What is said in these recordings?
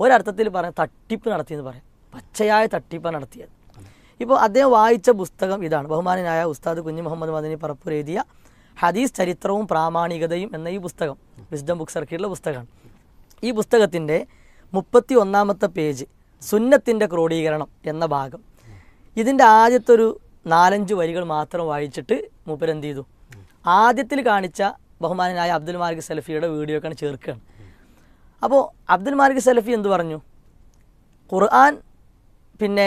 ഒരർത്ഥത്തിൽ പറയാം തട്ടിപ്പ് നടത്തിയെന്ന് പറയാം. പച്ചയായ തട്ടിപ്പാണ് നടത്തിയത്. ഇപ്പോൾ അദ്ദേഹം വായിച്ച പുസ്തകം ഇതാണ്. ബഹുമാനനായ ഉസ്താദ് കുഞ്ഞു മുഹമ്മദ് മദനി പറപ്പൂർ എഴുതിയ ഹദീസ് ചരിത്രവും പ്രാമാണികതയും എന്ന ഈ പുസ്തകം വിസ്ഡം ബുക്ക് സർക്കിളിലെ പുസ്തകമാണ്. ഈ പുസ്തകത്തിന്റെ മുപ്പത്തി ഒന്നാമത്തെ പേജ് സുന്നത്തിന്റെ ക്രോഡീകരണം എന്ന ഭാഗം. ഇതിന്റെ ആദ്യത്തെ ഒരു നാലഞ്ച് വരികൾ മാത്രം വായിച്ചിട്ട് മൂപ്പരെന്ത് ചെയ്തു? ആദ്യത്തിൽ കാണിച്ച ബഹുമാനനായ അബ്ദുൽ മാലിക് സലഫിയുടെ വീഡിയോ ഒക്കെ ചേർക്കുകയാണ്. അപ്പോൾ അബ്ദുൽ മാലിക് സലഫി എന്ത് പറഞ്ഞു? ഖുർആൻ പിന്നെ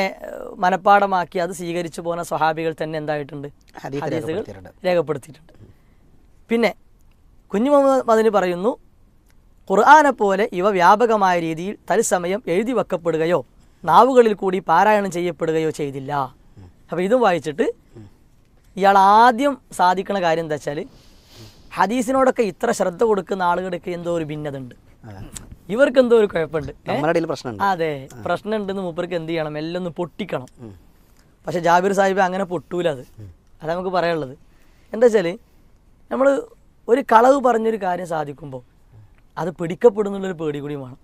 മനഃപ്പാടമാക്കി അത് സ്വീകരിച്ചു പോകുന്ന സ്വഹാബികൾ തന്നെ എന്തായിട്ടുണ്ട് ഹദീസ് ഹദീസുകൾ രേഖപ്പെടുത്തിയിട്ടുണ്ട്. പിന്നെ കുഞ്ഞു മുഹമ്മദ് മദനി പറയുന്നു ഖുർആനെ പോലെ ഇവ വ്യാപകമായ രീതിയിൽ തത്സമയം എഴുതി വെക്കപ്പെടുകയോ നാവുകളിൽ കൂടി പാരായണം ചെയ്യപ്പെടുകയോ ചെയ്തില്ല അപ്പോൾ ഇതും വായിച്ചിട്ട് ഇയാൾ ആദ്യം സാധിക്കുന്ന കാര്യം എന്താ വെച്ചാൽ ഹദീസിനോടൊക്കെ ഇത്ര ശ്രദ്ധ കൊടുക്കുന്ന ആളുകൾക്ക് എന്തോ ഒരു ഭിന്നത ഉണ്ട്. ഇവർക്ക് എന്തോ ഒരു കുഴപ്പമുണ്ട്. ഏ? നമ്മുടെ ഇടയിൽ പ്രശ്നമുണ്ട്. അതെ പ്രശ്നമുണ്ടെന്ന് മൂപ്പർക്ക് എന്ത് ചെയ്യണം? എല്ലാം ഒന്ന് പൊട്ടിക്കണം പക്ഷെ ജാബിർ സാഹിബ് അങ്ങനെ പൊട്ടൂല അത്. അത് നമുക്ക് പറയാനുള്ളത്. എന്താ വെച്ചാൽ നമ്മൾ ഒരു കളവ് പറഞ്ഞൊരു കാര്യം സാധിക്കുമ്പോൾ അത് പിടിക്കപ്പെടുന്നുള്ളൊരു പേടി കൂടി വേണം.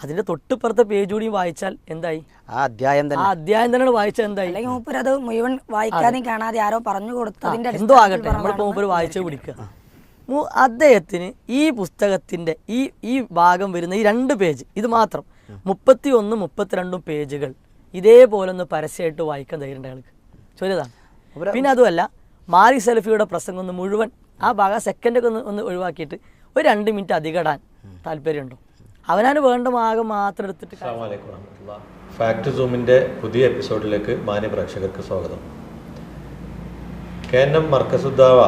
അതിന്റെ തൊട്ടിപ്പുറത്തെ പേജ് കൂടി വായിച്ചാൽ എന്തായി? ആ അധ്യായം ആ തന്നെ അധ്യായം തന്നെ വായിച്ചാൽ എന്തായി? അല്ലെങ്കിൽ മൂപ്പർ അത് മുഴുവൻ വായിക്കാതെ കാണാതെ ആരോ പറഞ്ഞു കൊടുത്തതിന്റെ എന്തോ ആകട്ടെ. നമ്മളിപ്പോ മൂപ്പർ വായിച്ചു പിടിക്കുക. അദ്ദേഹത്തിന് ഈ പുസ്തകത്തിന്റെ ഈ ഈ ഭാഗം വരുന്ന ഈ രണ്ട് പേജ് ഇത് മാത്രം. മുപ്പത്തി ഒന്ന് മുപ്പത്തിരണ്ടും പേജുകൾ. ഇതേപോലെ ഒന്ന് പരസ്യമായിട്ട് വായിക്കാൻ ധൈര്യം ഉണ്ട് അയാൾക്ക്. ചോദ്യതാണ്. പിന്നെ അതുമല്ല മാരി സെൽഫിയുടെ പ്രസംഗം ഒന്ന് മുഴുവൻ ആ ഭാഗം സെക്കൻഡൊക്കെ ഒന്ന് ഒന്ന് ഒഴിവാക്കിയിട്ട് ഒരു രണ്ട് മിനിറ്റ് അധികടാൻ ഇടാൻ താല്പര്യമുണ്ടോ? അവനാണ് വേണ്ട ഭാഗം മാത്രം എടുത്തിട്ട് ഫാക്ട് സൂമിന്റെ പുതിയ എപ്പിസോഡിലേക്ക് മാന്യ പ്രേക്ഷകർക്ക് സ്വാഗതം. കെ എൻ എം മർക്കസുദ്ദാവ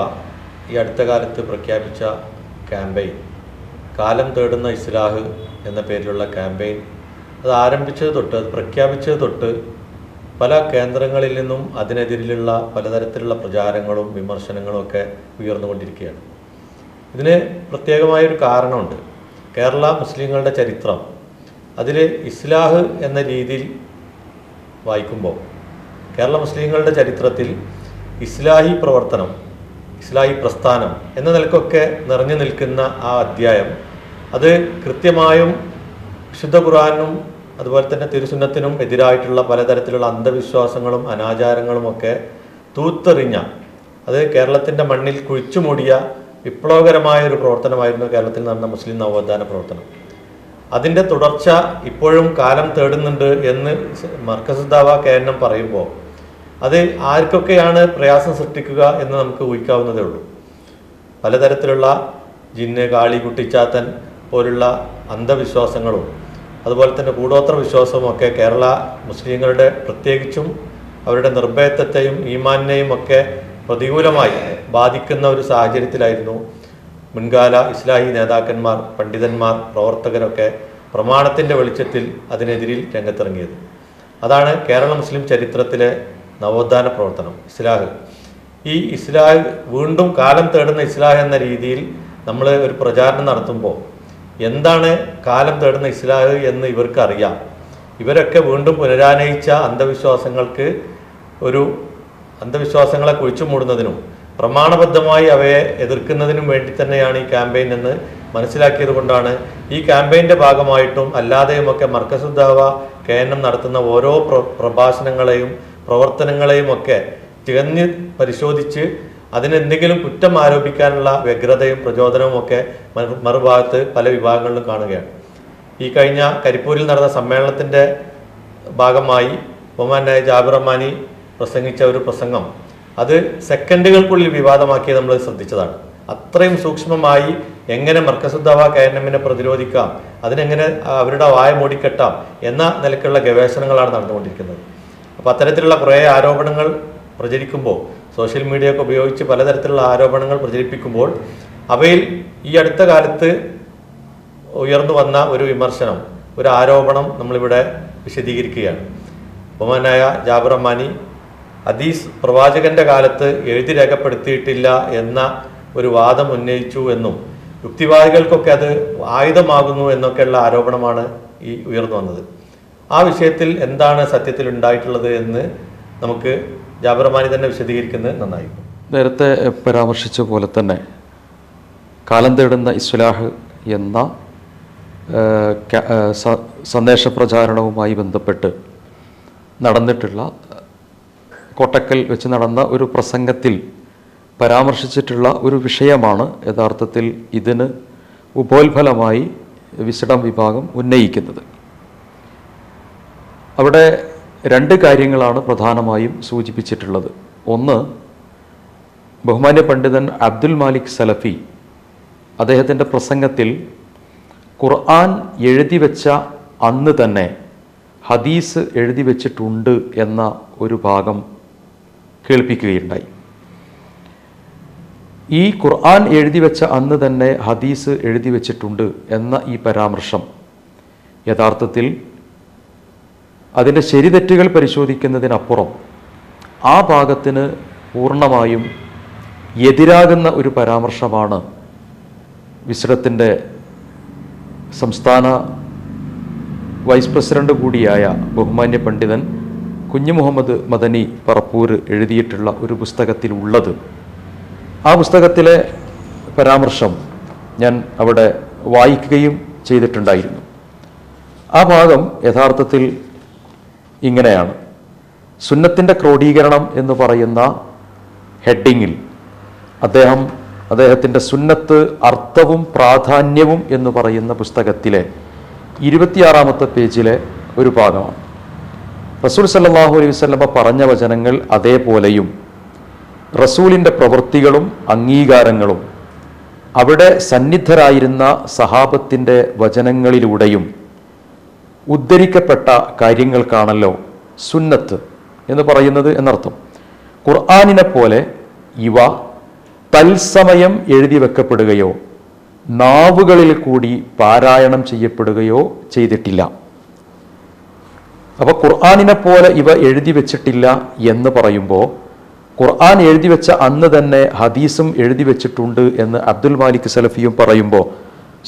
ഈ അടുത്ത കാലത്ത് പ്രഖ്യാപിച്ച ക്യാമ്പയിൻ കാലം തേടുന്ന ഇസ്ലാഹ് എന്ന പേരിലുള്ള ക്യാമ്പയിൻ അത് ആരംഭിച്ചത് തൊട്ട് അത് പ്രഖ്യാപിച്ചത് തൊട്ട് പല കേന്ദ്രങ്ങളിൽ നിന്നും അതിനെതിരിലുള്ള പലതരത്തിലുള്ള പ്രചാരങ്ങളും വിമർശനങ്ങളും ഒക്കെ ഉയർന്നുകൊണ്ടിരിക്കുകയാണ്. ഇതിന് പ്രത്യേകമായൊരു കാരണമുണ്ട്. കേരള മുസ്ലിങ്ങളുടെ ചരിത്രം അതിൽ ഇസ്ലാഹ് എന്ന രീതിയിൽ വായിക്കുമ്പോൾ കേരള മുസ്ലിങ്ങളുടെ ചരിത്രത്തിൽ ഇസ്ലാഹി പ്രവർത്തനം ഇസ്ലാഹി പ്രസ്ഥാനം എന്ന നിലക്കൊക്കെ നിറഞ്ഞു നിൽക്കുന്ന ആ അധ്യായം അത് കൃത്യമായും വിശുദ്ധ ഖുറാനും അതുപോലെ തന്നെ തിരുസുന്നത്തിനും എതിരായിട്ടുള്ള പലതരത്തിലുള്ള അന്ധവിശ്വാസങ്ങളും അനാചാരങ്ങളും ഒക്കെ തൂത്തെറിഞ്ഞ അത് കേരളത്തിന്റെ മണ്ണിൽ കുഴിച്ചുമൂടിയ വിപ്ലവകരമായ ഒരു പ്രവർത്തനമായിരുന്നു കേരളത്തിൽ നടന്ന മുസ്ലിം നവോത്ഥാന പ്രവർത്തനം. അതിന്റെ തുടർച്ച ഇപ്പോഴും കാലം തേടുന്നുണ്ട് എന്ന് മർക്കസുദ്ദാവ കേരളം പറയുമ്പോൾ അത് ആർക്കൊക്കെയാണ് പ്രയാസം സൃഷ്ടിക്കുക എന്ന് നമുക്ക് ഊഹിക്കാവുന്നതേ ഉള്ളൂ. പലതരത്തിലുള്ള ജിന്ന് കാളി കുട്ടിച്ചാത്തൻ പോലുള്ള അന്ധവിശ്വാസങ്ങളും അതുപോലെ തന്നെ കൂടോത്ര വിശ്വാസവും ഒക്കെ കേരള മുസ്ലിങ്ങളുടെ പ്രത്യേകിച്ചും അവരുടെ നിർഭയത്വത്തെയും ഈമാനെയും ഒക്കെ പ്രതികൂലമായി ബാധിക്കുന്ന ഒരു സാഹചര്യത്തിലായിരുന്നു മുൻകാല ഇസ്ലാഹി നേതാക്കന്മാർ പണ്ഡിതന്മാർ പ്രവർത്തകരൊക്കെ പ്രമാണത്തിന്റെ വെളിച്ചത്തിൽ അതിനെതിരിൽ രംഗത്തിറങ്ങിയത്. അതാണ് കേരള മുസ്ലിം ചരിത്രത്തിലെ നവോത്ഥാന പ്രവർത്തനം ഇസ്ലാഹ്. ഈ ഇസ്ലാഹ് വീണ്ടും കാലം തേടുന്ന ഇസ്ലാഹ് എന്ന രീതിയിൽ നമ്മൾ ഒരു പ്രചാരണം നടത്തുമ്പോൾ എന്താണ് കാലം തേടുന്ന ഇസ്ലാഹ് എന്ന് ഇവർക്ക് അറിയാം ഇവരൊക്കെ വീണ്ടും പുനരാനയിച്ച അന്ധവിശ്വാസങ്ങൾക്ക് ഒരു അന്ധവിശ്വാസങ്ങളെ കുഴിച്ചു മൂടുന്നതിനും പ്രമാണബദ്ധമായി അവയെ എതിർക്കുന്നതിനും വേണ്ടി തന്നെയാണ് ഈ ക്യാമ്പയിൻ എന്ന് മനസ്സിലാക്കിയത് കൊണ്ടാണ് ഈ ക്യാമ്പയിന്റെ ഭാഗമായിട്ടും അല്ലാതെയുമൊക്കെ മർക്കസുദ്ദാവ കെ നടത്തുന്ന ഓരോ പ്രഭാഷണങ്ങളെയും പ്രവർത്തനങ്ങളെയും ഒക്കെ തികഞ്ഞ് പരിശോധിച്ച് അതിനെന്തെങ്കിലും കുറ്റം ആരോപിക്കാനുള്ള വ്യഗ്രതയും പ്രചോദനവും ഒക്കെ മറുഭാഗത്ത് പല വിഭാഗങ്ങളിലും കാണുകയാണ്. ഈ കഴിഞ്ഞ കരിപ്പൂരിൽ നടന്ന സമ്മേളനത്തിന്റെ ഭാഗമായി ബഹുമാനായ ജാബിർ റഹ്മാനി പ്രസംഗിച്ച ഒരു പ്രസംഗം. അത് സെക്കൻഡുകൾക്കുള്ളിൽ വിവാദമാക്കിയത് നമ്മൾ ശ്രദ്ധിച്ചതാണ്. അത്രയും സൂക്ഷ്മമായി എങ്ങനെ മർക്കസുദ്ദാവ കയനമിനെ പ്രതിരോധിക്കാം അതിനെങ്ങനെ അവരുടെ വായ മൂടിക്കെട്ടാം എന്ന നിലക്കുള്ള ഗവേഷണങ്ങളാണ് നടന്നുകൊണ്ടിരിക്കുന്നത്. അപ്പോൾ അത്തരത്തിലുള്ള കുറേ ആരോപണങ്ങൾ പ്രചരിക്കുമ്പോൾ സോഷ്യൽ മീഡിയ ഒക്കെ ഉപയോഗിച്ച് പലതരത്തിലുള്ള ആരോപണങ്ങൾ പ്രചരിപ്പിക്കുമ്പോൾ അവയിൽ ഈ അടുത്ത കാലത്ത് ഉയർന്നു വന്ന ഒരു വിമർശനം ഒരു ആരോപണം നമ്മളിവിടെ വിശദീകരിക്കുകയാണ്. ബഹുമാനായ ജാബിർ അമ്മാനി ഹദീസ് പ്രവാചകന്റെ കാലത്ത് എഴുതി രേഖപ്പെടുത്തിയിട്ടില്ല എന്ന ഒരു വാദം ഉന്നയിച്ചു എന്നും യുക്തിവാദികൾക്കൊക്കെ അത് ആയുധമാകുന്നു എന്നൊക്കെയുള്ള ആരോപണമാണ് ഈ ഉയർന്നു വന്നത്. ആ വിഷയത്തിൽ എന്താണ് സത്യത്തിൽ ഉണ്ടായിട്ടുള്ളത് എന്ന് നമുക്ക് ജാബർമാനി തന്നെ വിശദീകരിക്കുന്നത് നന്നായി നേരത്തെ പരാമർശിച്ച പോലെ തന്നെ കാലം തേടുന്ന ഇസ്ലാഹ് എന്ന സന്ദേശ പ്രചാരണവുമായി ബന്ധപ്പെട്ട് നടന്നിട്ടുള്ള കോട്ടക്കൽ വെച്ച് നടന്ന ഒരു പ്രസംഗത്തിൽ പരാമർശിച്ചിട്ടുള്ള ഒരു വിഷയമാണ് യഥാർത്ഥത്തിൽ ഇതിന് ഉപോത്ഫലമായി വിശടം വിഭാഗം ഉന്നയിക്കുന്നത്. അവിടെ രണ്ട് കാര്യങ്ങളാണ് പ്രധാനമായും സൂചിപ്പിച്ചിട്ടുള്ളത്. ഒന്ന് ബഹുമാന്യ പണ്ഡിതൻ അബ്ദുൽ മാലിക് സലഫി അദ്ദേഹത്തിന്റെ പ്രസംഗത്തിൽ ഖുർആൻ എഴുതി വെച്ച അന്ന് തന്നെ ഹദീസ് എഴുതി വെച്ചിട്ടുണ്ട് എന്ന ഒരു ഭാഗം കേൾപ്പിക്കുകയുണ്ടായി. ഈ ഖുർആൻ എഴുതി വെച്ച അന്ന് തന്നെ ഹദീസ് എഴുതി വെച്ചിട്ടുണ്ട് എന്ന ഈ പരാമർശം യഥാർത്ഥത്തിൽ അതിന്റെ ശരിതെറ്റുകൾ പരിശോധിക്കുന്നതിനപ്പുറം ആ ഭാഗത്തിന് പൂർണമായും എതിരാകുന്ന ഒരു പരാമർശമാണ് വിസ്ഡത്തിന്റെ സംസ്ഥാന വൈസ് പ്രസിഡന്റ് കൂടിയായ ബഹുമാന്യ പണ്ഡിതൻ കുഞ്ഞു മുഹമ്മദ് മദനി പറപ്പൂർ എഴുതിയിട്ടുള്ള ഒരു പുസ്തകത്തിൽ ഉള്ളത്. ആ പുസ്തകത്തിലെ പരാമർശം ഞാൻ അവിടെ വായിക്കുകയും ചെയ്തിട്ടുണ്ടായിരുന്നു. ആ ഭാഗം യഥാർത്ഥത്തിൽ ഇങ്ങനെയാണ്. സുന്നത്തിന്റെ ക്രോഡീകരണം എന്ന് പറയുന്ന ഹെഡിങ്ങിൽ അദ്ദേഹം അദ്ദേഹത്തിന്റെ സുന്നത്ത് അർത്ഥവും പ്രാധാന്യവും എന്ന് പറയുന്ന പുസ്തകത്തിലെ ഇരുപത്തിയാറാമത്തെ പേജിലെ ഒരു ഭാഗമാണ്. റസൂൽ സല്ലാഹു അലൈഹി വസല്ലമ പറഞ്ഞ വചനങ്ങൾ അതേപോലെയും റസൂലിന്റെ പ്രവൃത്തികളും അംഗീകാരങ്ങളും അവിടെ സന്നിധരായിരുന്ന സഹാബത്തിന്റെ വചനങ്ങളിലൂടെയും ഉദ്ധരിക്കപ്പെട്ട കാര്യങ്ങൾക്കാണല്ലോ സുന്നത്ത് എന്ന് പറയുന്നത് എന്നർത്ഥം. ഖുർആാനിനെ പോലെ ഇവ തത്സമയം എഴുതി വെക്കപ്പെടുകയോ നാവുകളിൽ കൂടി പാരായണം ചെയ്യപ്പെടുകയോ ചെയ്തിട്ടില്ല. അപ്പോൾ ഖുർആാനിനെ പോലെ ഇവ എഴുതി വെച്ചിട്ടില്ല എന്ന് പറയുമ്പോൾ ഖുർആൻ എഴുതി വെച്ച അന്ന് തന്നെ ഹദീസും എഴുതി വെച്ചിട്ടുണ്ട് എന്ന് അബ്ദുൽ മാലിക് സലഫിയും പറയുമ്പോൾ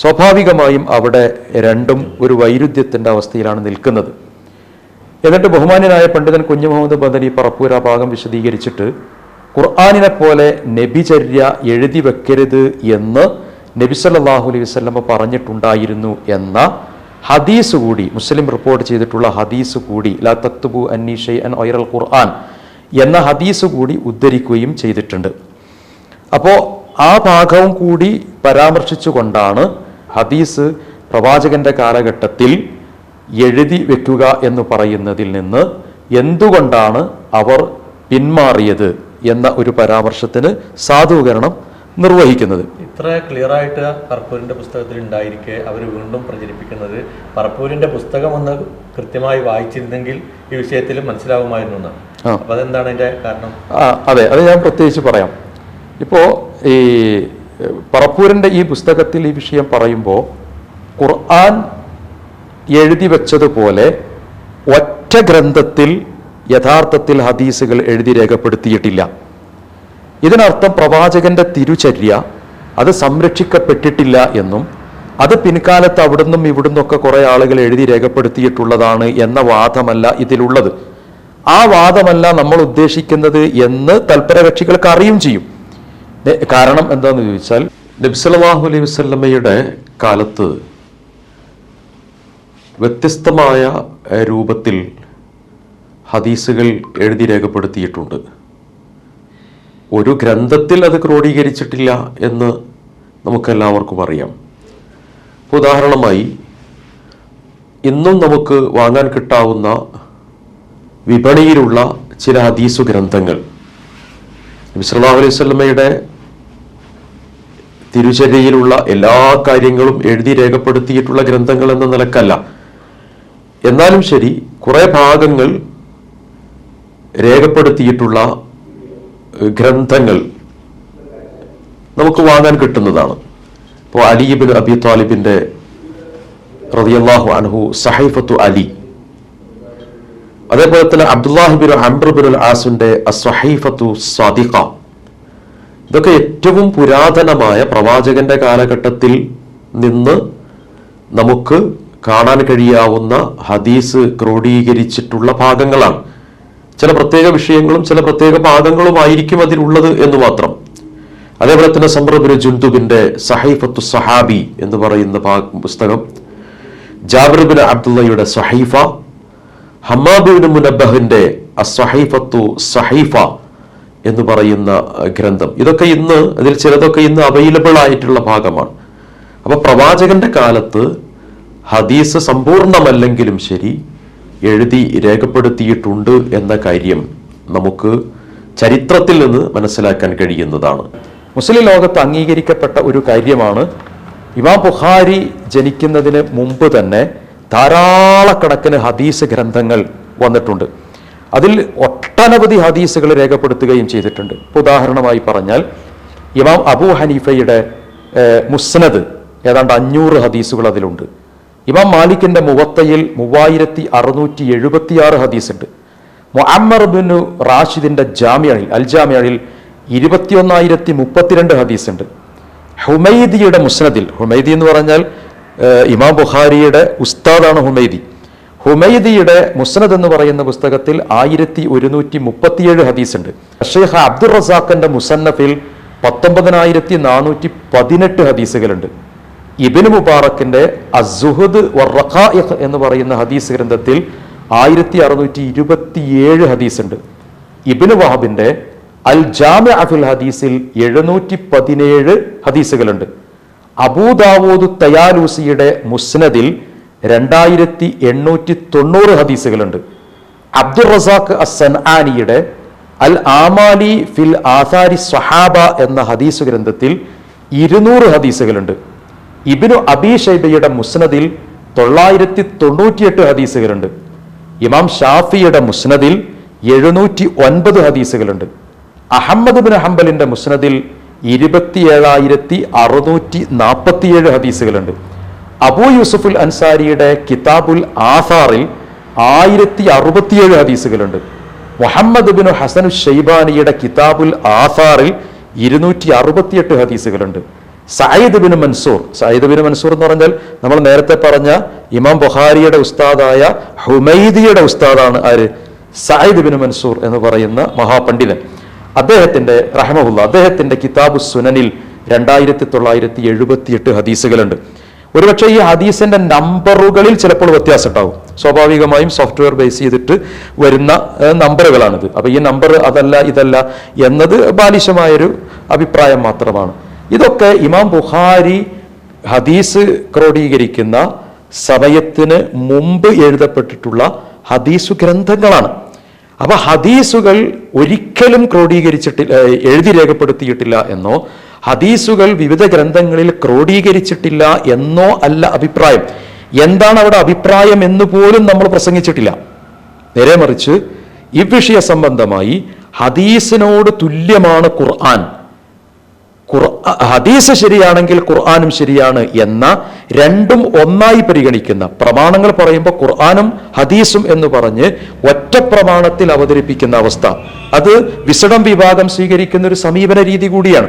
സ്വാഭാവികമായും അവിടെ രണ്ടും ഒരു വൈരുദ്ധ്യത്തിന്റെ അവസ്ഥയിലാണ് നിൽക്കുന്നത്. എന്നിട്ട് ബഹുമാന്യനായ പണ്ഡിതൻ കുഞ്ഞു മുഹമ്മദ് ബദരി പറപ്പൂര ഭാഗം വിശദീകരിച്ചിട്ട് ഖുർആാനിനെ പോലെ നബിചര്യ എഴുതി വെക്കരുത് എന്ന് നബി സല്ലാഹു അലൈഹി വസ്ലമ പറഞ്ഞിട്ടുണ്ടായിരുന്നു എന്ന ഹദീസ് കൂടി മുസ്ലിം റിപ്പോർട്ട് ചെയ്തിട്ടുള്ള ഹദീസ് കൂടി ലാ തക്തുബു അന്നി ഷൈഅൻ ഒയറൽ ഖുർആൻ എന്ന ഹദീസ് കൂടി ഉദ്ധരിക്കുകയും ചെയ്തിട്ടുണ്ട്. അപ്പോൾ ആ ഭാഗവും കൂടി പരാമർശിച്ചുകൊണ്ടാണ് ഹദീസ് പ്രവാചകന്റെ കാലഘട്ടത്തിൽ എഴുതി വെക്കുക എന്ന് പറയുന്നതിൽ നിന്ന് എന്തുകൊണ്ടാണ് അവർ പിന്മാറിയത് എന്ന ഒരു പരാമർശത്തിന് സാധൂകരണം നിർവഹിക്കുന്നത്. ഇത്ര ക്ലിയർ ആയിട്ട് പറപ്പൂരിന്റെ പുസ്തകത്തിൽ ഉണ്ടായിരിക്കെ അവർ വീണ്ടും പ്രചരിപ്പിക്കുന്നത് പറപ്പൂരിന്റെ പുസ്തകം ഒന്ന് കൃത്യമായി വായിച്ചിരുന്നെങ്കിൽ ഈ വിഷയത്തിൽ മനസ്സിലാവുമായിരുന്നു എന്നാണ്. അപ്പൊ അതെന്താണ് അതിന്റെ കാരണം? അതെ അത് ഞാൻ പ്രത്യേകിച്ച് പറയാം. ഇപ്പോൾ ഈ പറപ്പൂരന്റെ ഈ പുസ്തകത്തിൽ ഈ വിഷയം പറയുമ്പോൾ ഖുർആൻ എഴുതി വെച്ചതുപോലെ ഒറ്റ ഗ്രന്ഥത്തിൽ യഥാർത്ഥത്തിൽ ഹദീസുകൾ എഴുതി രേഖപ്പെടുത്തിയിട്ടില്ല. ഇതിനർത്ഥം പ്രവാചകന്റെ തിരുചര്യ അത് സംരക്ഷിക്കപ്പെട്ടിട്ടില്ല എന്നും അത് പിൻകാലത്ത് അവിടുന്നും ഇവിടുന്നൊക്കെ കുറെ ആളുകൾ എഴുതി രേഖപ്പെടുത്തിയിട്ടുള്ളതാണ് എന്ന വാദമല്ല ഇതിലുള്ളത്. ആ വാദമല്ല നമ്മൾ ഉദ്ദേശിക്കുന്നത് എന്ന് തൽപരകക്ഷികൾക്ക് അറിയും ചെയ്യും. കാരണം എന്താന്ന് ചോദിച്ചാൽ നബ്സലാഹു അലൈഹി വസ്ലമ്മയുടെ കാലത്ത് വ്യത്യസ്തമായ രൂപത്തിൽ ഹദീസുകൾ എഴുതി രേഖപ്പെടുത്തിയിട്ടുണ്ട്. ഒരു ഗ്രന്ഥത്തിൽ അത് ക്രോഡീകരിച്ചിട്ടില്ല എന്ന് നമുക്കെല്ലാവർക്കും അറിയാം. ഉദാഹരണമായി ഇന്നും നമുക്ക് വാങ്ങാൻ കിട്ടാവുന്ന വിപണിയിലുള്ള ചില ഹദീസു ഗ്രന്ഥങ്ങൾ. നബി സല്ലല്ലാഹു അലൈഹി വസല്ലമയുടെ തിരുചര്യയിലുള്ള എല്ലാ കാര്യങ്ങളും എഴുതി രേഖപ്പെടുത്തിയിട്ടുള്ള ഗ്രന്ഥങ്ങൾ എന്ന നിലക്കല്ല. എന്നാലും ശരി കുറെ ഭാഗങ്ങൾ രേഖപ്പെടുത്തിയിട്ടുള്ള ഗ്രന്ഥങ്ങൾ നമുക്ക് വാങ്ങാൻ കിട്ടുന്നതാണ്. ഇപ്പോൾ അലിബിൻ അബി താലിബിന്റെ റളിയല്ലാഹു അനഹു സഹൈഫത്തു അലി. അതേപോലെ തന്നെ അബ്ദുല്ലാഹിബിൻ അംബ്രബിൻ ആസിന്റെ അസ്വഹൈഫത്തു സാദിഖ. ഇതൊക്കെ ഏറ്റവും പുരാതനമായ പ്രവാചകന്റെ കാലഘട്ടത്തിൽ നിന്ന് നമുക്ക് കാണാൻ കഴിയാവുന്ന ഹദീസ് ക്രോഡീകരിച്ചിട്ടുള്ള ഭാഗങ്ങളാണ്. ചില പ്രത്യേക വിഷയങ്ങളും ചില പ്രത്യേക ഭാഗങ്ങളുമായിരിക്കും അതിലുള്ളത് എന്ന് മാത്രം. അതേപോലെ തന്നെ സമ്രബിന് ജുന്തുബിന്റെ സഹൈഫത്തു സഹാബി എന്ന് പറയുന്ന പുസ്തകം ജാബിർബിൻ അബ്ദുള്ളയുടെ സഹൈഫ ഹമ്മാബിൻ മുനബഹിന്റെ അസഹൈഫത്തു സഹൈഫ എന്ന് പറയുന്ന ഗ്രന്ഥം. ഇതൊക്കെ ഇന്ന് അതിൽ ചിലതൊക്കെ ഇന്ന് അവൈലബിൾ ആയിട്ടുള്ള ഭാഗമാണ്. അപ്പൊ പ്രവാചകന്റെ കാലത്ത് ഹദീസ് സമ്പൂർണമല്ലെങ്കിലും ശരി എഴുതി രേഖപ്പെടുത്തിയിട്ടുണ്ട് എന്ന കാര്യം നമുക്ക് ചരിത്രത്തിൽ നിന്ന് മനസ്സിലാക്കാൻ കഴിയുന്നതാണ്. മുസ്ലിം ലോകത്ത് അംഗീകരിക്കപ്പെട്ട ഒരു കാര്യമാണ് ഇമാം ബുഖാരി ജനിക്കുന്നതിന് മുമ്പ് തന്നെ ധാരാളക്കണക്കിന് ഹദീസ് ഗ്രന്ഥങ്ങൾ വന്നിട്ടുണ്ട്. അതിൽ ഒട്ടനവധി ഹദീസുകൾ രേഖപ്പെടുത്തുകയും ചെയ്തിട്ടുണ്ട്. ഉദാഹരണമായി പറഞ്ഞാൽ ഇമാം അബൂ ഹനീഫയുടെ മുസ്നദ് ഏതാണ്ട് അഞ്ഞൂറ് ഹദീസുകൾ അതിലുണ്ട്. ഇമാം മാലിക്കിന്റെ മുവത്തയിൽ മൂവായിരത്തി അറുന്നൂറ്റി എഴുപത്തിയാറ് ഹദീസുണ്ട്. മുഅമ്മർ ബിൻ റാഷിദിന്റെ ജാമ്യയിൽ അൽ ജാമ്യയിൽ ഇരുപത്തിയൊന്നായിരത്തി മുപ്പത്തിരണ്ട് ഹദീസുണ്ട്. ഹുമൈദിയുടെ മുസ്നദിൽ ഹുമൈദി എന്ന് പറഞ്ഞാൽ ഇമാം ബുഖാരിയുടെ ഉസ്താദാണ് ഹുമൈദി. ഹുമൈദിയുടെ മുസ്നദ് എന്ന് പറയുന്ന പുസ്തകത്തിൽ ആയിരത്തി ഒരുന്നൂറ്റി മുപ്പത്തിയേഴ് ഹദീസുണ്ട്. ഷെയ്ഖ് അബ്ദുൾ റസാഖിന്റെ മുസന്നഫിൽ പത്തൊമ്പതിനായിരത്തി നാനൂറ്റി പതിനെട്ട് ഹദീസുകളുണ്ട്. ഇബിന് മുബാറക്കിന്റെ അസുഹദ് എന്ന് പറയുന്ന ഹദീസ് ഗ്രന്ഥത്തിൽ ആയിരത്തി അറുന്നൂറ്റി ഇരുപത്തിയേഴ് ഹദീസുണ്ട്. ഇബിന് വഹാബിന്റെ അൽ ജാമ അഫിൽ ഹദീസിൽ എഴുന്നൂറ്റി പതിനേഴ് ഹദീസുകളുണ്ട് അബൂദാവൂദ് തയാലൂസിയുടെ മുസ്നദിൽ രണ്ടായിരത്തി എണ്ണൂറ്റി തൊണ്ണൂറ് ഹദീസുകളുണ്ട്. അബ്ദുൾ റസാഖ് അസൻ ആനിയുടെ അൽ ആമാലി ഫിൽ ആസാരി സഹാബ എന്ന ഹദീസ് ഗ്രന്ഥത്തിൽ ഇരുന്നൂറ് ഹദീസുകളുണ്ട്. ഇബിനു അബി ഷൈബയുടെ മുസ്നദിൽ തൊള്ളായിരത്തി തൊണ്ണൂറ്റിയെട്ട് ഹദീസുകളുണ്ട്. ഇമാം ഷാഫിയുടെ മുസ്നദിൽ എഴുന്നൂറ്റി ഒൻപത് ഹദീസുകളുണ്ട്. അഹമ്മദ് ബിൻ ഹംബലിന്റെ മുസ്നദിൽ ഇരുപത്തിയേഴായിരത്തി അറുന്നൂറ്റി നാൽപ്പത്തിയേഴ് ഹദീസുകളുണ്ട്. അബൂ യൂസുഫുൽ അൻസാരിയുടെ കിതാബുൽ ആസാറിൽ ആയിരത്തി അറുപത്തിയേഴ് ഹദീസുകളുണ്ട്. മുഹമ്മദ് ബിൻ ഹസനു ഷെയ്ബാനിയുടെ കിതാബുൽ ആസാറിൽ ഇരുന്നൂറ്റി അറുപത്തിയെട്ട് ഹദീസുകളുണ്ട്. Sayyid bin Mansoor Sayyid bin Mansoor എന്ന് പറഞ്ഞാൽ നമ്മൾ നേരത്തെ പറഞ്ഞ ഇമാം ബുഹാരിയുടെ ഉസ്താദായ ഹുമൈദിയുടെ ഉസ്താദാണ് ആര്? സയ്യിദ് ബിൻ മൻസൂർ എന്ന് പറയുന്ന മഹാപണ്ഡിതൻ. അദ്ദേഹത്തിന്റെ റഹമുല്ല അദ്ദേഹത്തിന്റെ കിതാബ് സുനനിൽ രണ്ടായിരത്തി തൊള്ളായിരത്തി എഴുപത്തിയെട്ട് ഹദീസുകളുണ്ട്. ഒരുപക്ഷെ ഈ ഹദീസിന്റെ നമ്പറുകളിൽ ചിലപ്പോൾ വ്യത്യാസം ഉണ്ടാവും സ്വാഭാവികമായും സോഫ്റ്റ്വെയർ ബേസ് ചെയ്തിട്ട് വരുന്ന നമ്പറുകളാണിത്. അപ്പൊ ഈ നമ്പർ അതല്ല ഇതല്ല എന്നത് ബാലിശമായൊരു അഭിപ്രായം മാത്രമാണ്. ഇതൊക്കെ ഇമാം ബുഖാരി ഹദീസ് ക്രോഡീകരിക്കുന്ന സമയത്തിന് മുമ്പ് എഴുതപ്പെട്ടിട്ടുള്ള ഹദീസു ഗ്രന്ഥങ്ങളാണ്. അപ്പൊ ഹദീസുകൾ ഒരിക്കലും ക്രോഡീകരിച്ചിട്ടില്ല എഴുതി രേഖപ്പെടുത്തിയിട്ടില്ല എന്നോ ഹദീസുകൾ വിവിധ ഗ്രന്ഥങ്ങളിൽ ക്രോഡീകരിച്ചിട്ടില്ല എന്നോ അല്ല അഭിപ്രായം. എന്താണ് അവിടെ അഭിപ്രായം എന്ന് പോലും നമ്മൾ പ്രസംഗിച്ചിട്ടില്ല. നേരെ മറിച്ച് ഇവിഷയ സംബന്ധമായി ഹദീസിനോട് തുല്യമാണ് ഖുർആൻ. ഖുർആ- ഹദീസ് ശരിയാണെങ്കിൽ ഖുർആാനും ശരിയാണ് എന്ന രണ്ടും ഒന്നായി പരിഗണിക്കുന്ന പ്രമാണങ്ങൾ പറയുമ്പോൾ ഖുർആാനും ഹദീസും എന്ന് പറഞ്ഞ് ഒറ്റ പ്രമാണത്തിൽ അവതരിപ്പിക്കുന്ന അവസ്ഥ. അത് വിസടം വിഭാഗം സ്വീകരിക്കുന്ന ഒരു സമീപന രീതി കൂടിയാണ്.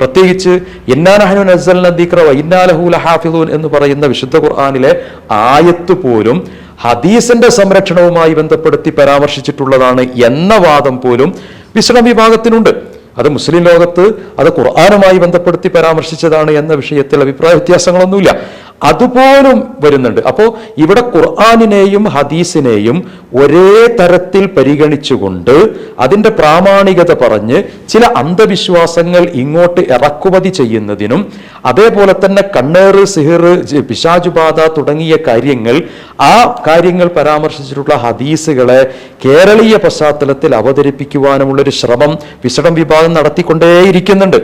പ്രത്യേകിച്ച് ഇന്നാനഹനു എന്ന് പറയുന്ന വിശുദ്ധ ഖുർആാനിലെ ആയത്ത് പോലും ഹദീസിന്റെ സംരക്ഷണവുമായി ബന്ധപ്പെടുത്തി പരാമർശിച്ചിട്ടുള്ളതാണ് എന്ന വാദം പോലും വിശ്രമ വിഭാഗത്തിനുണ്ട്. അത് മുസ്ലിം ലോകത്ത് അത് ഖുർആാനുമായി ബന്ധപ്പെടുത്തി പരാമർശിച്ചതാണ് എന്ന വിഷയത്തിൽ അഭിപ്രായ വ്യത്യാസങ്ങളൊന്നുമില്ല. അതുപോലും വരുന്നുണ്ട്. അപ്പോൾ ഇവിടെ ഖുർആാനിനെയും ഹദീസിനെയും ഒരേ തരത്തിൽ പരിഗണിച്ചുകൊണ്ട് അതിന്റെ പ്രാമാണികത പറഞ്ഞ് ചില അന്ധവിശ്വാസങ്ങൾ ഇങ്ങോട്ട് ഇറക്കുമതി ചെയ്യുന്നതിനും അതേപോലെ തന്നെ കണ്ണേറ് സിഹിർ പിശാചുബാധ തുടങ്ങിയ കാര്യങ്ങൾ ആ കാര്യങ്ങൾ പരാമർശിച്ചിട്ടുള്ള ഹദീസുകളെ കേരളീയ പശ്ചാത്തലത്തിൽ അവതരിപ്പിക്കുവാനുമുള്ളൊരു ശ്രമം വിശടം വിഭാഗം നടത്തിക്കൊണ്ടേയിരിക്കുന്നുണ്ട്.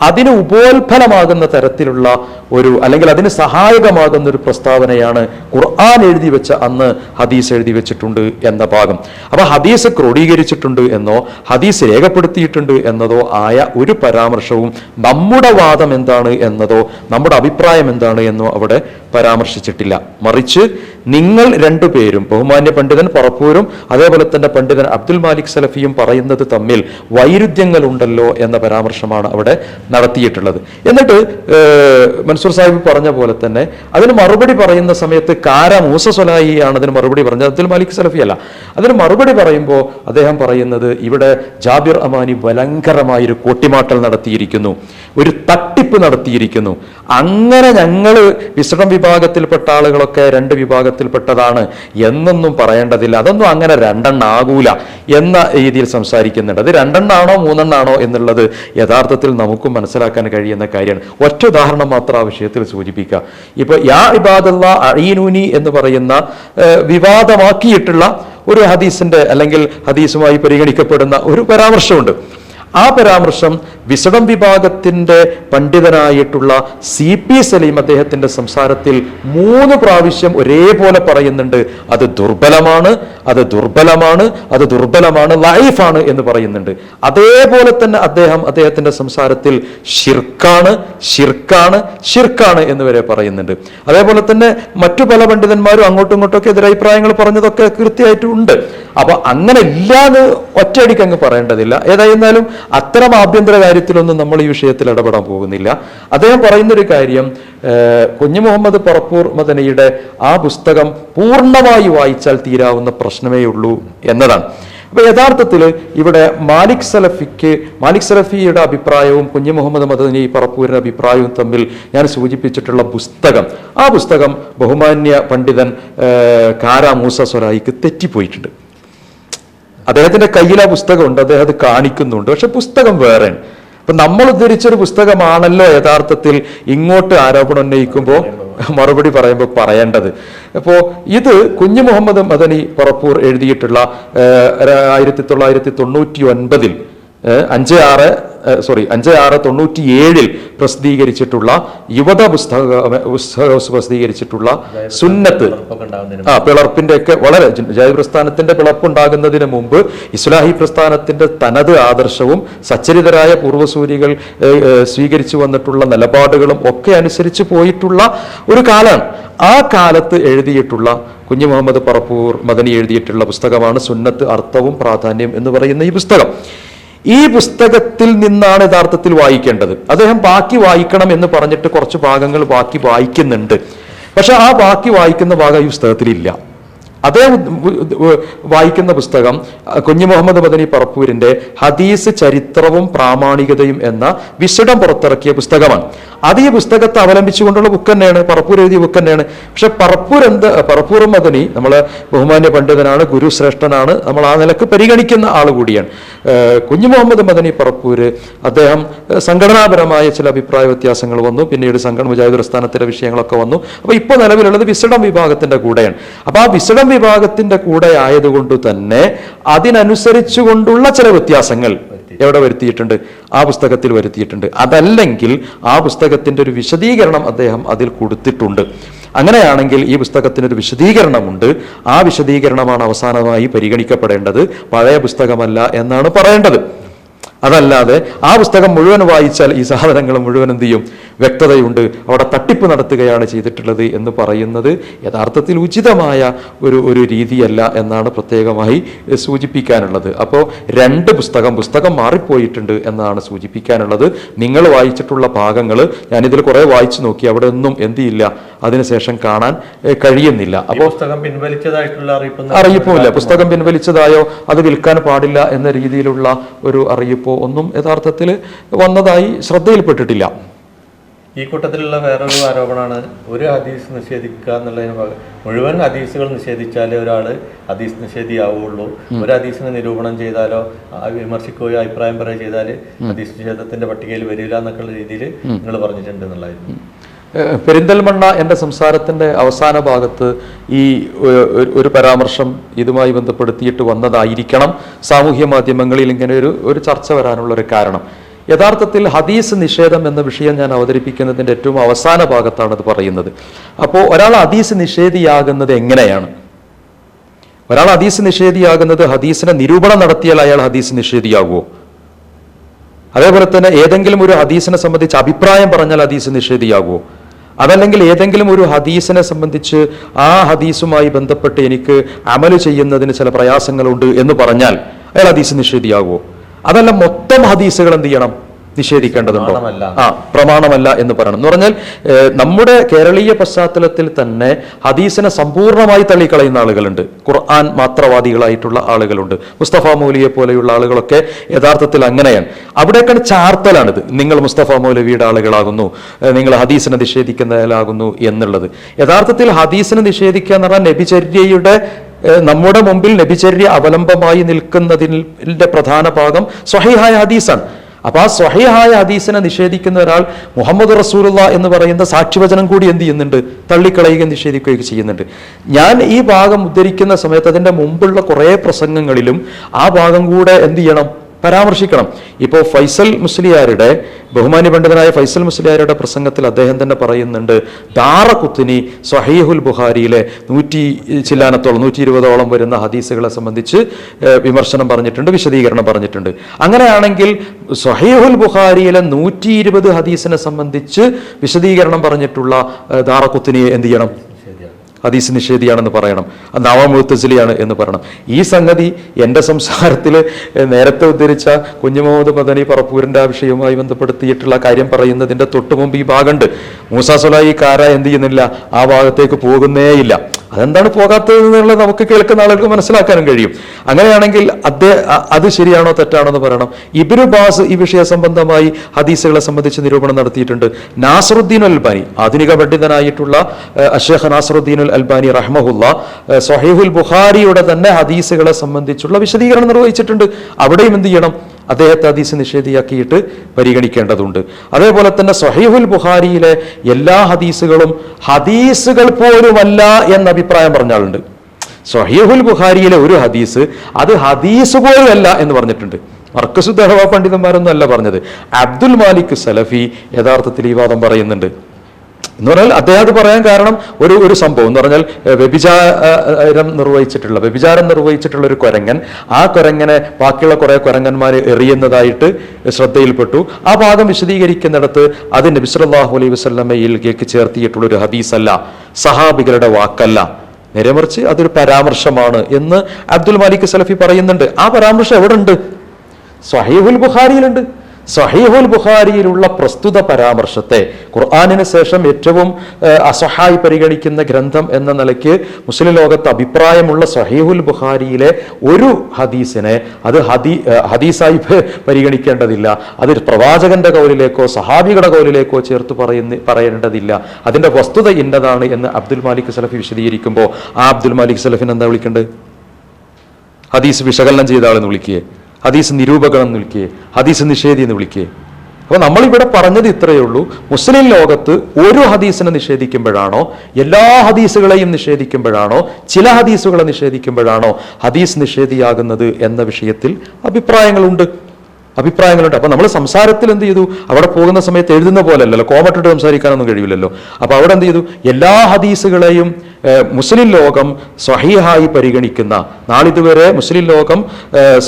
അതിന് ഉപോത്ഫലമാകുന്ന തരത്തിലുള്ള ഒരു അല്ലെങ്കിൽ അതിന് സഹായകമാകുന്ന ഒരു പ്രസ്താവനയാണ് ഖുർആൻ എഴുതി വെച്ച അന്ന് ഹദീസ് എഴുതി വെച്ചിട്ടുണ്ട് എന്ന ഭാഗം. അപ്പൊ ഹദീസ് ക്രോഡീകരിച്ചിട്ടുണ്ട് എന്നോ ഹദീസ് രേഖപ്പെടുത്തിയിട്ടുണ്ട് എന്നതോ ആയ ഒരു പരാമർശവും നമ്മുടെ വാദം എന്താണ് എന്നതോ നമ്മുടെ അഭിപ്രായം എന്താണ് എന്നോ അവിടെ പരാമർശിച്ചിട്ടില്ല. മറിച്ച് നിങ്ങൾ രണ്ടുപേരും ബഹുമാന്യ പണ്ഡിതൻ പറപ്പൂരും അതേപോലെ തന്നെ പണ്ഡിതൻ അബ്ദുൽ മാലിക് സലഫിയും പറയുന്നത് തമ്മിൽ വൈരുദ്ധ്യങ്ങൾ ഉണ്ടല്ലോ എന്ന പരാമർശമാണ് അവിടെ നടത്തിയിട്ടുള്ളത്. എന്നിട്ട് മൻസൂർ സാഹിബ് പറഞ്ഞ പോലെ തന്നെ അതിന് മറുപടി പറയുന്ന സമയത്ത് കാര മൂസ സൊലായിയാണ് അതിന് മറുപടി പറഞ്ഞത്. അബ്ദുൽ മാലിക് സലഫി അല്ല. അതിന് മറുപടി പറയുമ്പോൾ അദ്ദേഹം പറയുന്നത് ഇവിടെ ജാബിർ അമാനി ഭയങ്കരമായൊരു കൂട്ടിമാട്ടൽ നടത്തിയിരിക്കുന്നു. ഒരു തട്ടിപ്പ് നടത്തിയിരിക്കുന്നു. അങ്ങനെ ഞങ്ങൾ വിശ്രമ വിഭാഗത്തിൽപ്പെട്ട ആളുകളൊക്കെ രണ്ട് വിഭാഗത്തിൽപ്പെട്ടതാണ് എന്നൊന്നും പറയേണ്ടതില്ല. അതൊന്നും അങ്ങനെ രണ്ടെണ്ണം ആകൂല എന്ന രീതിയിൽ സംസാരിക്കുന്നുണ്ട്. അത് രണ്ടെണ്ണാണോ മൂന്നെണ്ണാണോ എന്നുള്ളത് യഥാർത്ഥത്തിൽ നമുക്കും മനസ്സിലാക്കാൻ കഴിയുന്ന കാര്യമാണ്. ഒറ്റ ഉദാഹരണം മാത്രം ആ വിഷയത്തിൽ സൂചിപ്പിക്കുക. ഇപ്പൊ യാ ഇബാദുള്ള അഴീനൂനി എന്ന് പറയുന്ന വിവാദമാക്കിയിട്ടുള്ള ഒരു ഹദീസിന്റെ അല്ലെങ്കിൽ ഹദീസുമായി പരിഗണിക്കപ്പെടുന്ന ഒരു പരാമർശമുണ്ട്. ആ പരാമർശം വിസടം വിഭാഗത്തിന്റെ പണ്ഡിതനായിട്ടുള്ള സി പി സലീം അദ്ദേഹത്തിന്റെ സംസാരത്തിൽ മൂന്ന് പ്രാവശ്യം ഒരേപോലെ പറയുന്നുണ്ട്. അത് ദുർബലമാണ് അത് ദുർബലമാണ് അത് ദുർബലമാണ് ലൈഫാണ് എന്ന് പറയുന്നുണ്ട്. അതേപോലെ തന്നെ അദ്ദേഹം അദ്ദേഹത്തിന്റെ സംസാരത്തിൽ ഷിർക്കാണ് ഷിർക്കാണ് ഷിർക്കാണ് എന്ന് വരെ പറയുന്നുണ്ട്. അതേപോലെ തന്നെ മറ്റു പല പണ്ഡിതന്മാരും അങ്ങോട്ടും ഇങ്ങോട്ടും ഒക്കെ എതിരഭിപ്രായങ്ങൾ പറഞ്ഞതൊക്കെ കൃത്യമായിട്ടും ഉണ്ട്. അപ്പൊ അങ്ങനെ ഇല്ലാതെ ഒറ്റയടിക്ക് അങ്ങ് പറയേണ്ടതില്ല. ഏതായിരുന്നാലും അത്തരം ആഭ്യന്തര കാര്യത്തിലൊന്നും നമ്മൾ ഈ വിഷയത്തിൽ ഇടപെടാൻ പോകുന്നില്ല. അദ്ദേഹം പറയുന്നൊരു കാര്യം കുഞ്ഞു മുഹമ്മദ് പറപ്പൂർ മദനയുടെ ആ പുസ്തകം പൂർണമായി വായിച്ചാൽ തീരാവുന്ന പ്രശ്നമേ ഉള്ളൂ എന്നതാണ്. അപ്പൊ യഥാർത്ഥത്തിൽ ഇവിടെ മാലിക് സലഫിക്ക് മാലിക് സലഫിയുടെ അഭിപ്രായവും കുഞ്ഞു മുഹമ്മദ് മദനി പറപ്പൂരിന്റെ അഭിപ്രായവും തമ്മിൽ ഞാൻ സൂചിപ്പിച്ചിട്ടുള്ള പുസ്തകം ആ പുസ്തകം ബഹുമാന്യ പണ്ഡിതൻ കാര മൂസ സൊലായിക്ക് തെറ്റിപ്പോയിട്ടുണ്ട്. അദ്ദേഹത്തിന്റെ കയ്യിൽ ആ പുസ്തകമുണ്ട് അദ്ദേഹം അത് കാണിക്കുന്നുണ്ട്. പക്ഷെ പുസ്തകം വേറെ. അപ്പൊ നമ്മൾ ഉദ്ധരിച്ചൊരു പുസ്തകമാണല്ലോ യഥാർത്ഥത്തിൽ ഇങ്ങോട്ട് ആരോപണം ഉന്നയിക്കുമ്പോൾ മറുപടി പറയുമ്പോൾ പറയേണ്ടത്. അപ്പോ ഇത് കുഞ്ഞു മുഹമ്മദ് മദനി പറപ്പൂർ എഴുതിയിട്ടുള്ള ആയിരത്തി തൊള്ളായിരത്തി തൊണ്ണൂറ്റി ഒൻപതിൽ അഞ്ച് ആറ് സോറി അഞ്ച് ആറ് തൊണ്ണൂറ്റി ഏഴിൽ പ്രസിദ്ധീകരിച്ചിട്ടുള്ള യുവത പുസ്തക പുസ്തക പ്രസിദ്ധീകരിച്ചിട്ടുള്ള സുന്നത്ത്. ആ പിളർപ്പിന്റെ ഒക്കെ വളരെ ജാതി പ്രസ്ഥാനത്തിന്റെ പിളർപ്പുണ്ടാകുന്നതിന് മുമ്പ് ഇസ്ലാഹി പ്രസ്ഥാനത്തിന്റെ തനത് ആദർശവും സച്ചരിതരായ പൂർവസൂരികൾ സ്വീകരിച്ചു വന്നിട്ടുള്ള നിലപാടുകളും ഒക്കെ അനുസരിച്ച് പോയിട്ടുള്ള ഒരു കാലമാണ് ആ കാലത്ത് എഴുതിയിട്ടുള്ള കുഞ്ഞു മുഹമ്മദ് പറപ്പൂർ മദനി എഴുതിയിട്ടുള്ള പുസ്തകമാണ് സുന്നത്ത് അർത്ഥവും പ്രാധാന്യം എന്ന് പറയുന്ന ഈ പുസ്തകം. ഈ പുസ്തകത്തിൽ നിന്നാണ് യഥാർത്ഥത്തിൽ വായിക്കേണ്ടത്. അദ്ദേഹം ബാക്കി വായിക്കണം എന്ന് പറഞ്ഞിട്ട് കുറച്ച് ഭാഗങ്ങൾ ബാക്കി വായിക്കുന്നുണ്ട്. പക്ഷെ ആ ബാക്കി വായിക്കുന്ന ഭാഗം ഈ പുസ്തകത്തിലില്ല. അദ്ദേഹം വായിക്കുന്ന പുസ്തകം കുഞ്ഞു മുഹമ്മദ് മദനി പറപ്പൂരിന്റെ ഹദീസ് ചരിത്രവും പ്രാമാണികതയും എന്ന വിശിടം പുറത്തിറക്കിയ പുസ്തകമാണ്. അത് ഈ പുസ്തകത്തെ അവലംബിച്ചുകൊണ്ടുള്ള ബുക്ക് തന്നെയാണ്. പറപ്പൂർ എഴുതിയ ബുക്ക് തന്നെയാണ്. പക്ഷെ പറപ്പൂർ എന്ത് പറപ്പൂർ മദനി നമ്മളെ ബഹുമാന്യ പണ്ഡിതനാണ് ഗുരുശ്രേഷ്ഠനാണ് നമ്മൾ ആ നിലയ്ക്ക് പരിഗണിക്കുന്ന ആൾ കൂടിയാണ്. കുഞ്ഞു മുഹമ്മദ് മദനി പറപ്പൂര്. അദ്ദേഹം സംഘടനാപരമായ ചില അഭിപ്രായ വ്യത്യാസങ്ങൾ വന്നു. പിന്നീട് സംഘടന മുജാഹിദ് പ്രസ്ഥാനത്തിലെ വിഷയങ്ങളൊക്കെ വന്നു. അപ്പൊ ഇപ്പോൾ നിലവിലുള്ളത് വിസഡം വിഭാഗത്തിന്റെ കൂടെയാണ്. അപ്പൊ ആ വിസഡം വിഭാഗത്തിന്റെ കൂടെ ആയതുകൊണ്ട് തന്നെ അതിനനുസരിച്ചുകൊണ്ടുള്ള ചില വ്യത്യാസങ്ങൾ എവിടെ വരുത്തിയിട്ടുണ്ട്? ആ പുസ്തകത്തിൽ വരുത്തിയിട്ടുണ്ട്. അതല്ലെങ്കിൽ ആ പുസ്തകത്തിന്റെ ഒരു വിശദീകരണം അദ്ദേഹം അതിൽ കൊടുത്തിട്ടുണ്ട്. അങ്ങനെയാണെങ്കിൽ ഈ പുസ്തകത്തിനൊരു വിശദീകരണമുണ്ട്. ആ വിശദീകരണമാണ് അവസാനമായി പരിഗണിക്കപ്പെടേണ്ടത്. പഴയ പുസ്തകമല്ല എന്നാണ് പറയേണ്ടത്. അതല്ലാതെ ആ പുസ്തകം മുഴുവൻ വായിച്ചാൽ ഈ സാധനങ്ങൾ മുഴുവൻ എന്ത് ചെയ്യും? വ്യക്തതയുണ്ട്. അവിടെ തട്ടിപ്പ് നടത്തുകയാണ് ചെയ്തിട്ടുള്ളത് എന്ന് പറയുന്നത് യഥാർത്ഥത്തിൽ ഉചിതമായ ഒരു ഒരു രീതിയല്ല എന്നാണ് പ്രത്യേകമായി സൂചിപ്പിക്കാനുള്ളത്. അപ്പോൾ രണ്ട് പുസ്തകം പുസ്തകം മാറിപ്പോയിട്ടുണ്ട് എന്നാണ് സൂചിപ്പിക്കാനുള്ളത്. നിങ്ങൾ വായിച്ചിട്ടുള്ള ഭാഗങ്ങൾ ഞാനിതിൽ കുറേ വായിച്ചു നോക്കി അവിടെ ഒന്നും എന്ത് ചെയ്യില്ല. അതിനുശേഷം കാണാൻ കഴിയുന്നില്ല. അപ്പോൾ പുസ്തകം പിൻവലിച്ചതായിട്ടുള്ള അറിയിപ്പൊന്നും അറിയിപ്പുമില്ല. പുസ്തകം പിൻവലിച്ചതായോ അത് വിൽക്കാൻ പാടില്ല എന്ന രീതിയിലുള്ള ഒരു അറിയിപ്പോ ഒന്നും യഥാർത്ഥത്തിൽ വന്നതായി ശ്രദ്ധയിൽപ്പെട്ടിട്ടില്ല. ഈ കൂട്ടത്തിലുള്ള വേറൊരു ആരോപണമാണ് ഒരു ഹദീസ് നിഷേധിക്കുക എന്നുള്ളതിന് മുഴുവൻ ഹദീസുകൾ നിഷേധിച്ചാലേ ഒരാൾ ഹദീസ് നിഷേധിയാവുള്ളൂ. ഒരു ഹദീസിനെ നിരൂപണം ചെയ്താലോ വിമർശിക്കുകയോ അഭിപ്രായം പറയുകയോ ചെയ്താൽ ഹദീസ് നിഷേധത്തിന്റെ പട്ടികയിൽ വരില്ല എന്നൊക്കെയുള്ള രീതിയിൽ നിങ്ങൾ പറഞ്ഞിട്ടുണ്ട് എന്നുള്ളതായിരുന്നു. പെരിന്തൽമണ്ണ എന്റെ സംസാരത്തിന്റെ അവസാന ഭാഗത്ത് ഈ ഒരു പരാമർശം ഇതുമായി ബന്ധപ്പെടുത്തിയിട്ട് വന്നതായിരിക്കണം. സാമൂഹ്യ മാധ്യമങ്ങളിൽ ഇങ്ങനെ ഒരു ഒരു ചർച്ച വരാനുള്ള ഒരു കാരണം. യഥാർത്ഥത്തിൽ ഹദീസ് നിഷേധം എന്ന വിഷയം ഞാൻ അവതരിപ്പിക്കുന്നതിന്റെ ഏറ്റവും അവസാന ഭാഗത്താണ് അത് പറയുന്നത്. അപ്പോൾ ഒരാൾ ഹദീസ് നിഷേധിയാകുന്നത് എങ്ങനെയാണ്? ഒരാൾ ഹദീസ് നിഷേധിയാകുന്നത് ഹദീസിനെ നിരൂപണം നടത്തിയാൽ അയാൾ ഹദീസ് നിഷേധിയാകുമോ അതേപോലെ തന്നെ ഏതെങ്കിലും ഒരു ഹദീസിനെ സംബന്ധിച്ച് അഭിപ്രായം പറഞ്ഞാൽ ഹദീസ് നിഷേധിയാകുമോ അതല്ലെങ്കിൽ ഏതെങ്കിലും ഒരു ഹദീസിനെ സംബന്ധിച്ച് ആ ഹദീസുമായി ബന്ധപ്പെട്ട് എനിക്ക് അമൽ ചെയ്യുന്നതിന് ചില പ്രയാസങ്ങളുണ്ട് എന്ന് പറഞ്ഞാൽ അയാൾ ഹദീസ് നിഷേധിയാകുമോ? അതല്ല മൊത്തം ഹദീസുകൾ എന്ത് ചെയ്യണം? നിഷേധിക്കേണ്ടതുണ്ടോ? ആ പ്രമാണമല്ല എന്ന് പറയണം. എന്ന് പറഞ്ഞാൽ നമ്മുടെ കേരളീയ പശ്ചാത്തലത്തിൽ തന്നെ ഹദീസിനെ സമ്പൂർണമായി തള്ളിക്കളയുന്ന ആളുകളുണ്ട്. ഖുർആൻ മാത്രവാദികളായിട്ടുള്ള ആളുകളുണ്ട്. മുസ്തഫ മൗലിയെ പോലെയുള്ള ആളുകളൊക്കെ യഥാർത്ഥത്തിൽ അങ്ങനെയാണ്. അവിടേക്കാണ് ചാർത്തലാണിത്. നിങ്ങൾ മുസ്തഫ മൗലവിയുടെ ആളുകളാകുന്നു നിങ്ങൾ ഹദീസിനെ നിഷേധിക്കുന്നതിലാകുന്നു എന്നുള്ളത്. യഥാർത്ഥത്തിൽ ഹദീസിനെ നിഷേധിക്കുക എന്ന് പറഞ്ഞാൽ നബിചര്യയുടെ നമ്മുടെ മുമ്പിൽ നബിചര്യ അവലംബമായി നിൽക്കുന്നതിന്റെ പ്രധാന ഭാഗം സ്വഹിഹായ ഹദീസാണ്. അപ്പൊ ആ സ്വഹീഹായ ഹദീസിനെ നിഷേധിക്കുന്ന ഒരാൾ മുഹമ്മദ് റസൂലുള്ള എന്ന് പറയുന്ന സാക്ഷിവചനം കൂടി എന്ത് ചെയ്യുന്നുണ്ട്? തള്ളിക്കളയുകയും നിഷേധിക്കുകയൊക്കെ ചെയ്യുന്നുണ്ട്. ഞാൻ ഈ ഭാഗം ഉദ്ധരിക്കുന്ന സമയത്ത് അതിന്റെ മുമ്പുള്ള കുറേ പ്രസംഗങ്ങളിലും ആ ഭാഗം കൂടെ എന്ത് ചെയ്യണം? പരാമർശിക്കണം. ഇപ്പോൾ ഫൈസൽ മുസ്ലിയാരുടെ ബഹുമാന്യ പണ്ഡിതനായ ഫൈസൽ മുസ്ലിയാരുടെ പ്രസംഗത്തിൽ അദ്ദേഹം തന്നെ പറയുന്നുണ്ട് ദാറഖുത്തിനി സഹീഹുൽ ബുഹാരിയിലെ നൂറ്റി ചില്ലാനത്തോളം നൂറ്റി ഇരുപതോളം വരുന്ന ഹദീസുകളെ സംബന്ധിച്ച് വിമർശനം പറഞ്ഞിട്ടുണ്ട് വിശദീകരണം പറഞ്ഞിട്ടുണ്ട്. അങ്ങനെയാണെങ്കിൽ സഹീഹുൽ ബുഹാരിയിലെ നൂറ്റി ഇരുപത് ഹദീസിനെ സംബന്ധിച്ച് വിശദീകരണം പറഞ്ഞിട്ടുള്ള ഏഹ്, ദാറഖുത്തിനിയെ എന്ത് ചെയ്യണം? ഹദീസ് നിഷേധിയാണെന്ന് പറയണം. നവമുത്തസിലിയാണ് എന്ന് പറയണം. ഈ സംഗതി എന്റെ സംസാരത്തിൽ നേരത്തെ ഉദ്ധരിച്ച കുഞ്ഞു മുഹമ്മദ് മദനി പറപ്പൂരിന്റെ ആ വിഷയവുമായി ബന്ധപ്പെടുത്തിയിട്ടുള്ള കാര്യം പറയുന്നതിന്റെ തൊട്ട് മുമ്പ് ഈ ഭാഗമുണ്ട്. മൂസാ സുലായി കാര എന്ത് ചെയ്യുന്നില്ല? ആ ഭാഗത്തേക്ക് പോകുന്നേയില്ല അതെന്താണ് പോകാത്തത് എന്നുള്ളത് നമുക്ക് കേൾക്കുന്ന ആളുകൾക്ക് മനസ്സിലാക്കാനും കഴിയും. അങ്ങനെയാണെങ്കിൽ അദ്ദേഹം അത് ശരിയാണോ തെറ്റാണോ എന്ന് പറയണം. ഇബിനു ബാസ് ഈ വിഷയ സംബന്ധമായി ഹദീസുകളെ സംബന്ധിച്ച് നിരൂപണം നടത്തിയിട്ടുണ്ട്. നാസറുദ്ദീൻ അൽബാനി ആധുനിക പണ്ഡിതനായിട്ടുള്ള അഷേഖ് നാസറുദ്ദീൻ അൽബാനി റഹ്മഹുല്ല സൊഹീഹുൽ ബുഖാരിയുടെ തന്നെ ഹദീസുകളെ സംബന്ധിച്ചുള്ള വിശദീകരണം നിർവഹിച്ചിട്ടുണ്ട്. അവിടെയും എന്ത് ചെയ്യണം? അദ്ദേഹത്തെ ഹദീസ് നിഷേധിയാക്കിയിട്ട് പരിഗണിക്കേണ്ടതുണ്ട്. അതേപോലെ തന്നെ സ്വഹീഹുൽ ബുഖാരിയിലെ എല്ലാ ഹദീസുകളും ഹദീസുകൾ പോലുമല്ല എന്ന അഭിപ്രായം പറഞ്ഞ ആളുണ്ട്. സ്വഹീഹുൽ ബുഖാരിയിലെ ഒരു ഹദീസ് അത് ഹദീസ് പോലുമല്ല എന്ന് പറഞ്ഞിട്ടുണ്ട്. മർക്കസുദ്ധഹവ പണ്ഡിതന്മാരൊന്നും അല്ല പറഞ്ഞത്. അബ്ദുൽ മാലിക് സലഫി യഥാർത്ഥത്തിൽ ഈ വാദം പറയുന്നുണ്ട്. എന്ന് പറഞ്ഞാൽ അദ്ദേഹം അത് പറയാൻ കാരണം ഒരു ഒരു സംഭവം എന്ന് പറഞ്ഞാൽ വ്യഭിചാരം നിർവഹിച്ചിട്ടുള്ള വ്യഭിചാരം നിർവഹിച്ചിട്ടുള്ള ഒരു കുരങ്ങൻ ആ കുരങ്ങനെ ബാക്കിയുള്ള കുറെ കുരങ്ങന്മാർ എറിയുന്നതായിട്ട് ശ്രദ്ധയിൽപ്പെട്ടു. ആ ഭാഗം വിശദീകരിക്കുന്നിടത്ത് അത് നബിസ്വല്ലാഹു അലൈഹി വസല്ലമയിലേക്ക് ചേർത്തിയിട്ടുള്ള ഒരു ഹദീസല്ല സഹാബികളുടെ വാക്കല്ല. നിരമറിച്ച് അതൊരു പരാമർശമാണ് എന്ന് അബ്ദുൽ മാലിക് സലഫി പറയുന്നുണ്ട്. ആ പരാമർശം എവിടെ ഉണ്ട് സഹീഹുൽ ബുഖാരിയിലുണ്ട്. സഹീഹുൽ ബുഖാരിയിലുള്ള പ്രസ്തുത പരാമർശത്തെ ഖുർആാനിന് ശേഷം ഏറ്റവും അസഹായി പരിഗണിക്കുന്ന ഗ്രന്ഥം എന്ന നിലയ്ക്ക് മുസ്ലിം ലോകത്ത് അഭിപ്രായമുള്ള സഹീഹുൽ ബുഖാരിയിലെ ഒരു ഹദീസിനെ അത് ഹദീ ഹദീസായി പരിഗണിക്കേണ്ടതില്ല. അത് പ്രവാചകന്റെ കൗലിലേക്കോ സഹാബികളുടെ കൗലിലേക്കോ ചേർത്ത് പറയുന്ന പറയേണ്ടതില്ല. അതിന്റെ വസ്തുത ഇന്നതാണ് എന്ന് അബ്ദുൽ മാലിക് സലഫി വിശദീകരിക്കുമ്പോൾ ആ അബ്ദുൽ മാലിക് സലഫിന് എന്താ വിളിക്കേണ്ടത് ഹദീസ് വിശകലനം ചെയ്ത ആളെന്ന് വിളിക്കുക ഹദീസ് നിരൂപകൻ എന്ന് വിളിക്കുക ഹദീസ് നിഷേധി എന്ന് വിളിക്കുക അപ്പൊ നമ്മളിവിടെ പറഞ്ഞത് ഇത്രയേ ഉള്ളൂ. മുസ്ലിം ലോകത്ത് ഒരു ഹദീസിനെ നിഷേധിക്കുമ്പോഴാണോ എല്ലാ ഹദീസുകളെയും നിഷേധിക്കുമ്പോഴാണോ ചില ഹദീസുകളെ നിഷേധിക്കുമ്പോഴാണോ ഹദീസ് നിഷേധിയാകുന്നത് എന്ന വിഷയത്തിൽ അഭിപ്രായങ്ങളുണ്ട്. അഭിപ്രായങ്ങളുണ്ട്. അപ്പൊ നമ്മൾ സംസാരത്തിൽ എന്ത് ചെയ്തു? അവിടെ പോകുന്ന സമയത്ത് എഴുതുന്ന പോലെ അല്ലല്ലോ കോമട്ടിട്ട് സംസാരിക്കാനൊന്നും കഴിയില്ലല്ലോ അപ്പൊ അവിടെ എന്ത് ചെയ്തു? എല്ലാ ഹദീസുകളെയും മുസ്ലിം ലോകം സ്വഹീഹായി പരിഗണിക്കുന്ന നാളിതുവരെ മുസ്ലിം ലോകം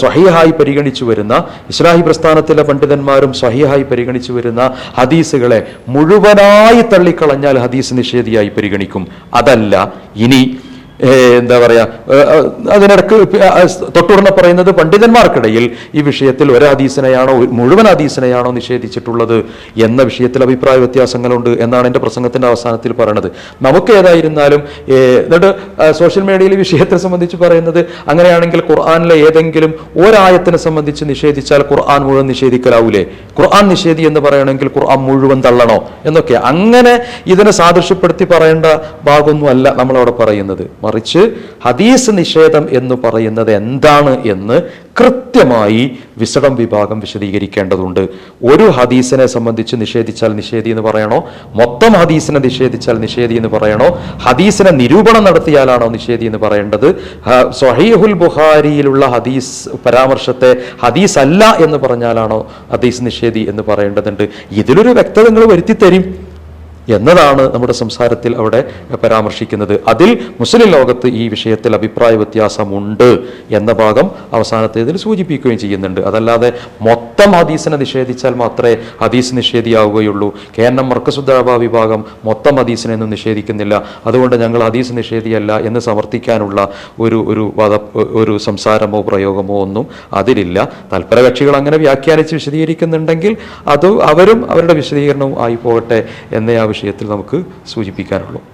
സ്വഹീഹായി പരിഗണിച്ചു വരുന്ന ഇസ്ലാഹി പ്രസ്ഥാനത്തിലെ പണ്ഡിതന്മാരും സ്വഹീഹായി പരിഗണിച്ചു വരുന്ന ഹദീസുകളെ മുഴുവനായി തള്ളിക്കളഞ്ഞാൽ ഹദീസ് നിഷേധിയായി പരിഗണിക്കും. അതല്ല ഇനി എന്താ പറയാ ഏഹ് ഏഹ് അതിനിടക്ക് തൊട്ടുടനെ പറയുന്നത് പണ്ഡിതന്മാർക്കിടയിൽ ഈ വിഷയത്തിൽ ഒരു മുഴുവൻ ഹദീസിനെയാണോ നിഷേധിച്ചിട്ടുള്ളത് എന്ന വിഷയത്തിൽ അഭിപ്രായ വ്യത്യാസങ്ങളുണ്ട് എന്നാണ് എന്റെ പ്രസംഗത്തിന്റെ അവസാനത്തിൽ പറയുന്നത് നമുക്ക് ഏതായിരുന്നാലും എന്നിട്ട് സോഷ്യൽ മീഡിയയിൽ ഈ വിഷയത്തെ സംബന്ധിച്ച് പറയുന്നത് അങ്ങനെയാണെങ്കിൽ ഖുർആാനിലെ ഏതെങ്കിലും ഒരായത്തിനെ സംബന്ധിച്ച് നിഷേധിച്ചാൽ ഖുർആൻ മുഴുവൻ നിഷേധിക്കലാവൂലേ? ഖുർആൻ നിഷേധി എന്ന് പറയണമെങ്കിൽ ഖുർആൻ മുഴുവൻ തള്ളണോ എന്നൊക്കെ. അങ്ങനെ ഇതിനെ സാദൃശ്യപ്പെടുത്തി പറയേണ്ട ഭാഗമൊന്നും അല്ല നമ്മളവിടെ പറയുന്നത്. മറിച്ച് ഹദീസ് നിഷേധം എന്ന് പറയുന്നത് എന്താണ് എന്ന് കൃത്യമായി വിസടം വിഭാഗം വിശദീകരിക്കേണ്ടതുണ്ട്. ഒരു ഹദീസിനെ സംബന്ധിച്ച് നിഷേധിച്ചാൽ നിഷേധി എന്ന് പറയണോ? മൊത്തം ഹദീസിനെ നിഷേധിച്ചാൽ നിഷേധി എന്ന് പറയണോ? ഹദീസിനെ നിരൂപണം നടത്തിയാലാണോ നിഷേധി എന്ന് പറയേണ്ടത്? സൊഹീഹുൽ ബുഹാരിയിലുള്ള ഹദീസ് പരാമർശത്തെ ഹദീസ് അല്ല എന്ന് പറഞ്ഞാലാണോ ഹദീസ് നിഷേധി എന്ന് പറയേണ്ടതുണ്ട്? ഇതിലൊരു വ്യക്തത നിങ്ങൾ വരുത്തി തരും എന്നതാണ് നമ്മുടെ സംസാരത്തിൽ അവിടെ പരാമർശിക്കുന്നത്. അതിൽ മുസ്ലിം ലോകത്ത് ഈ വിഷയത്തിൽ അഭിപ്രായ വ്യത്യാസമുണ്ട് എന്ന ഭാഗം അവസാനത്തേതിൽ സൂചിപ്പിക്കുകയും ചെയ്യുന്നുണ്ട്. അതല്ലാതെ മൊത്തം ഹദീസിനെ നിഷേധിച്ചാൽ മാത്രമേ ഹദീസ് നിഷേധിയാവുകയുള്ളൂ. കേരളം എം വിഭാഗം മൊത്തം ഹദീസിനെയൊന്നും നിഷേധിക്കുന്നില്ല. അതുകൊണ്ട് ഞങ്ങൾ ഹദീസ് നിഷേധിയല്ല എന്ന് സമർത്ഥിക്കാനുള്ള ഒരു ഒരു വധ ഒരു സംസാരമോ പ്രയോഗമോ ഒന്നും അതിലില്ല. തൽപരകക്ഷികൾ അങ്ങനെ വ്യാഖ്യാനിച്ച് വിശദീകരിക്കുന്നുണ്ടെങ്കിൽ അത് അവരും അവരുടെ വിശദീകരണവും ആയി പോകട്ടെ എന്നേ വിഷയത്തിൽ നമുക്ക് സൂചിപ്പിക്കാനുള്ളൂ.